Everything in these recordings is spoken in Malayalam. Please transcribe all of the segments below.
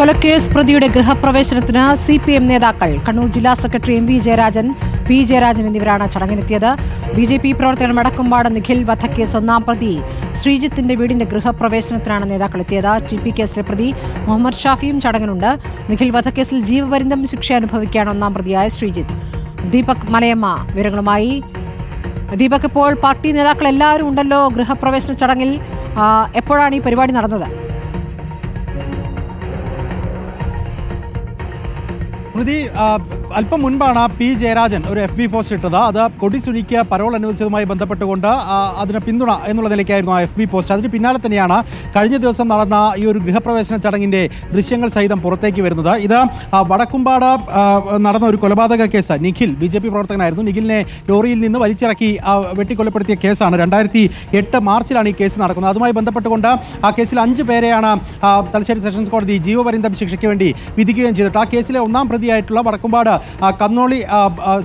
കൊലക്കേസ് പ്രതിയുടെ ഗൃഹപ്രവേശനത്തിന് സി പി എം നേതാക്കൾ കണ്ണൂർ ജില്ലാ secretary M V Jayarajan P Jayarajan എന്നിവരാണ് ചടങ്ങിനെത്തിയത്. ബി ജെ പി പ്രവർത്തകൻ വടക്കുംപാട് നിഖിൽ വധക്കേസ് ഒന്നാം പ്രതി ശ്രീജിത്തിന്റെ വീടിന്റെ ഗൃഹപ്രവേശനത്തിനാണ് നേതാക്കൾ എത്തിയത്. ടി പി കേസിലെ പ്രതി മുഹമ്മദ് ഷാഫിയും ചടങ്ങിനുണ്ട്. നിഖിൽ വധക്കേസിൽ ജീവപര്യന്തം ശിക്ഷ അനുഭവിക്കുകയാണ് ഒന്നാം പ്രതിയായ ശ്രീജിത്ത്. ദീപക് മലയമ്മ വിവരങ്ങളുമായി. ദീപക് ഇപ്പോൾ പാർട്ടി നേതാക്കൾ എല്ലാവരും ഉണ്ടല്ലോ ഗൃഹപ്രവേശന ചടങ്ങിൽ. എപ്പോഴാണ് ഈ പരിപാടി നടന്നത്? ആ, അല്പം മുൻപാണ് പി ജയരാജൻ ഒരു എഫ് ബി പോസ്റ്റ് ഇട്ടത്. അത് കൊടി സുനിക്ക് പരോൾ അനുവദിച്ചതുമായി ബന്ധപ്പെട്ടുകൊണ്ട് അതിന് പിന്തുണ എന്നുള്ള നിലയ്ക്കായിരുന്നു ആ എഫ് ബി പോസ്റ്റ് അതിന് പിന്നാലെ തന്നെയാണ് കഴിഞ്ഞ ദിവസം നടന്ന ഈ ഒരു ഗൃഹപ്രവേശന ചടങ്ങിന്റെ ദൃശ്യങ്ങൾ സഹിതം പുറത്തേക്ക് വരുന്നത്. ഇത് വടക്കുംപാട് നടന്ന ഒരു കൊലപാതക case. Nikhil B J P പ്രവർത്തകനായിരുന്നു. നിഖിലിനെ ലോറിയിൽ നിന്ന് വലിച്ചിറക്കി വെട്ടിക്കൊലപ്പെടുത്തിയ കേസാണ്. രണ്ടായിരത്തി എട്ട് മാർച്ചിലാണ് ഈ കേസ് നടക്കുന്നത്. അതുമായി ബന്ധപ്പെട്ടുകൊണ്ട് ആ കേസിൽ അഞ്ച് പേരെയാണ് തലശ്ശേരി സെഷൻസ് കോടതി ജീവപര്യന്തം ശിക്ഷയ്ക്ക് വേണ്ടി വിധിക്കുകയും ചെയ്തിട്ട് ആ കേസിലെ ഒന്നാം പ്രതിയായിട്ടുള്ള വടക്കുംപാട് കന്നോളി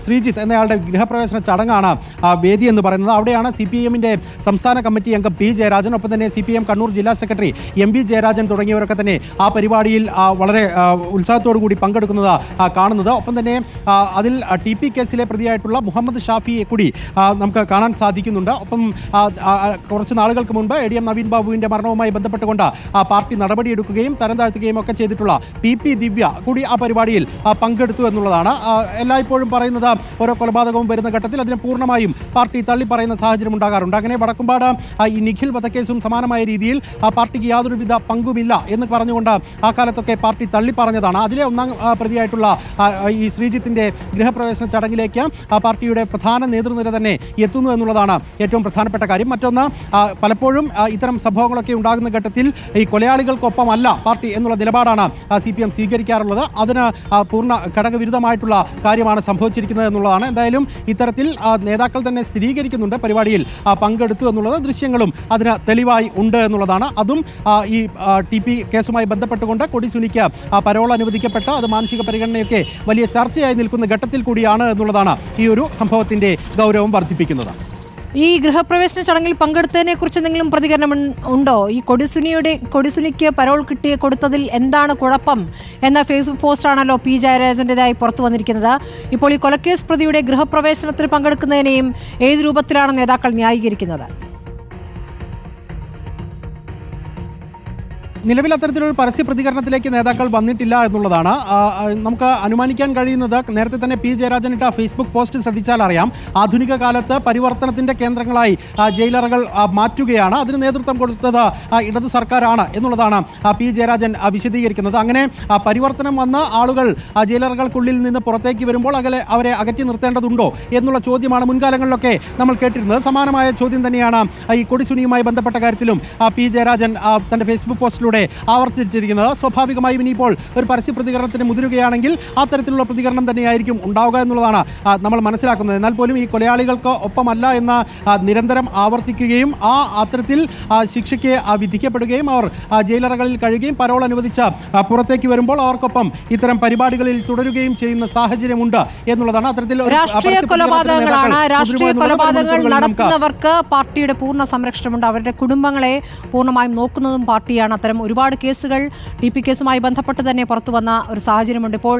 ശ്രീജിത്ത് എന്നയാളുടെ ഗൃഹപ്രവേശന ചടങ്ങാണ് വേദി എന്ന് പറയുന്നത്. അവിടെയാണ് സി പി എമ്മിന്റെ സംസ്ഥാന കമ്മിറ്റി അംഗം പി ജയരാജൻ ഒപ്പം തന്നെ സി കണ്ണൂർ ജില്ലാ സെക്രട്ടറി എം വി ജയരാജൻ തുടങ്ങിയവരൊക്കെ തന്നെ ആ പരിപാടിയിൽ വളരെ ഉത്സാഹത്തോടു കൂടി പങ്കെടുക്കുന്നത് കാണുന്നത്. ഒപ്പം തന്നെ അതിൽ ടി പി കേസിലെ പ്രതിയായിട്ടുള്ള മുഹമ്മദ് ഷാഫിയെ കൂടി നമുക്ക് കാണാൻ സാധിക്കുന്നുണ്ട്. ഒപ്പം കുറച്ച് നാളുകൾക്ക് മുൻപ് എ ഡി എം നവീൻ ബാബുവിന്റെ മരണവുമായി ബന്ധപ്പെട്ടുകൊണ്ട് ആ പാർട്ടി നടപടിയെടുക്കുകയും തരം താഴ്ത്തുകയും ഒക്കെ ചെയ്തിട്ടുള്ള പി പി ദിവ്യ കൂടി ആ പരിപാടിയിൽ പങ്കെടുത്തു എന്നുള്ളതാണ്. എല്ലായ്പ്പോഴും പറയുന്നത് ഓരോ കൊലപാതകവും വരുന്ന ഘട്ടത്തിൽ അതിനെ പൂർണമായും പാർട്ടി തള്ളി പറയുന്ന സാഹചര്യം ഉണ്ടാകാറുണ്ട്. അങ്ങനെ വടക്കുംപാട് ആ, ഈ നിഖിൽ വധക്കേസും സമാനമായ രീതിയിൽ ആ പാർട്ടിക്ക് യാതൊരുവിധ പങ്കുമില്ല എന്ന് പറഞ്ഞുകൊണ്ട് ആ കാലത്തൊക്കെ പാർട്ടി തള്ളി പറഞ്ഞതാണ് അതിലെ ഒന്നാം പ്രതിയായിട്ടുള്ള ഈ ശ്രീജിത്തിന്റെ ഗൃഹപ്രവേശന ചടങ്ങിലേക്ക് ആ പാർട്ടിയുടെ പ്രധാന നേതൃനിര തന്നെ എത്തുന്നു എന്നുള്ളതാണ് ഏറ്റവും പ്രധാനപ്പെട്ട കാര്യം. മറ്റൊന്ന് പലപ്പോഴും ഇത്തരം സംഭവങ്ങളൊക്കെ ഉണ്ടാകുന്ന ഘട്ടത്തിൽ ഈ കൊലയാളികൾക്കൊപ്പമല്ല പാർട്ടി എന്നുള്ള നിലപാടാണ് സി പി എം സ്വീകരിക്കാറുള്ളത്. അതിന് പൂർണ ഘടകവിരുദ്ധമായിട്ടുള്ള കാര്യമാണ് സംഭവിച്ചിരിക്കുന്നത് എന്നുള്ളതാണ്. എന്തായാലും ഇത്തരത്തിൽ നേതാക്കൾ തന്നെ സ്ഥിരീകരിക്കുന്നുണ്ട്. പരിപാടിയിൽ ആ, പങ്കെടുത്തു എന്നുള്ളത് ദൃശ്യങ്ങളും അതിന് തെളിവായി ഉണ്ട് എന്നുള്ളതാണ്. അതും ഈ ടി പി കേസുമായി ബന്ധപ്പെട്ടുകൊണ്ട് കൊടിസുനിക്ക് പരോൾ അനുവദിക്കപ്പെട്ട അത് മാനുഷിക പരിഗണനയൊക്കെ വലിയ ചർച്ചയായി നിൽക്കുന്ന ഘട്ടത്തിൽ കൂടിയാണ് എന്നുള്ളതാണ് ഈ ഒരു സംഭവത്തിന്റെ ഗൗരവം വർദ്ധിപ്പിക്കുന്നത്. ഈ ഗൃഹപ്രവേശന ചടങ്ങിൽ പങ്കെടുത്തതിനെ കുറിച്ച് എന്തെങ്കിലും പ്രതികരണം ഉണ്ടോ? ഈ കൊടിസുനിയുടെ കൊടിസുനിക്ക് പരോൾ കിട്ടി കൊടുത്തതിൽ എന്താണ് കുഴപ്പം എന്ന ഫേസ്ബുക്ക് പോസ്റ്റാണല്ലോ പി ജയരാജന്റേതായി പുറത്തു വന്നിരിക്കുന്നത്. ഇപ്പോൾ ഈ കൊലക്കേസ് പ്രതിയുടെ ഗൃഹപ്രവേശനത്തിൽ പങ്കെടുക്കുന്നതിനെയും ഏത് രൂപത്തിലാണ് നേതാക്കൾ ന്യായീകരിക്കുന്നത്? നിലവിൽ അത്തരത്തിലൊരു പരസ്യ പ്രതികരണത്തിലേക്ക് നേതാക്കൾ വന്നിട്ടില്ല എന്നുള്ളതാണ്. നമുക്ക് അനുമാനിക്കാൻ കഴിയുന്നത് നേരത്തെ തന്നെ പി ജയരാജൻ ഇട്ട ഫേസ്ബുക്ക് പോസ്റ്റ് ശ്രദ്ധിച്ചാൽ അറിയാം. ആധുനിക കാലത്ത് പരിവർത്തനത്തിന്റെ കേന്ദ്രങ്ങളായി ജയിലറുകൾ മാറ്റുകയാണ്. അതിന് നേതൃത്വം കൊടുത്തത് ഇടതു സർക്കാരാണ് എന്നുള്ളതാണ് പി ജയരാജൻ വിശദീകരിക്കുന്നത്. അങ്ങനെ പരിവർത്തനം വന്ന ആളുകൾ ജയിലറുകൾക്കുള്ളിൽ നിന്ന് പുറത്തേക്ക് വരുമ്പോൾ അകലെ അവരെ അകറ്റി നിർത്തേണ്ടതുണ്ടോ എന്നുള്ള ചോദ്യമാണ് മുൻകാലങ്ങളിലൊക്കെ നമ്മൾ കേട്ടിരുന്നത്. സമാനമായ ചോദ്യം തന്നെയാണ് ഈ കൊടിസുനിയുമായി ബന്ധപ്പെട്ട കാര്യത്തിലും പി ജയരാജൻ തന്റെ ഫേസ്ബുക്ക് പോസ്റ്റിലൂടെ ആവർത്തിച്ചിരിക്കുന്നത്. സ്വാഭാവികമായും ഇനിയിപ്പോൾ ഒരു പരസ്യ പ്രതികരണത്തിന് മുതിരുകയാണെങ്കിൽ അത്തരത്തിലുള്ള പ്രതികരണം തന്നെയായിരിക്കും ഉണ്ടാവുക എന്നുള്ളതാണ് നമ്മൾ മനസ്സിലാക്കുന്നത്. എന്നാൽ പോലും ഈ കൊലയാളികൾക്ക് ഒപ്പമല്ല എന്ന് നിരന്തരം ആവർത്തിക്കുകയും ആ അത്തരത്തിൽ ശിക്ഷയ്ക്ക് വിധിക്കപ്പെടുകയും അവർ ജയിലറകളിൽ കഴിയുകയും പരോൾ അനുവദിച്ച പുറത്തേക്ക് വരുമ്പോൾ അവർക്കൊപ്പം ഇത്തരം പരിപാടികളിൽ തുടരുകയും ചെയ്യുന്ന സാഹചര്യമുണ്ട് എന്നുള്ളതാണ് അത്തരത്തിൽ രാഷ്ട്രീയ കൊലപാതകങ്ങളാണ്. രാഷ്ട്രീയ കൊലപാതകങ്ങൾ നടത്തുന്നവർക്ക് പാർട്ടിയുടെ പൂർണ സംരക്ഷണമുണ്ട്. അവരുടെ കുടുംബങ്ങളെ പൂർണമായും നോക്കുന്നതും പാർട്ടിയാണ് അത്തരം ഒരുപാട് കേസുകൾ ടി പി കേസുമായി ബന്ധപ്പെട്ട് തന്നെ പുറത്തു വന്ന ഒരു സാഹചര്യമുണ്ട്. ഇപ്പോൾ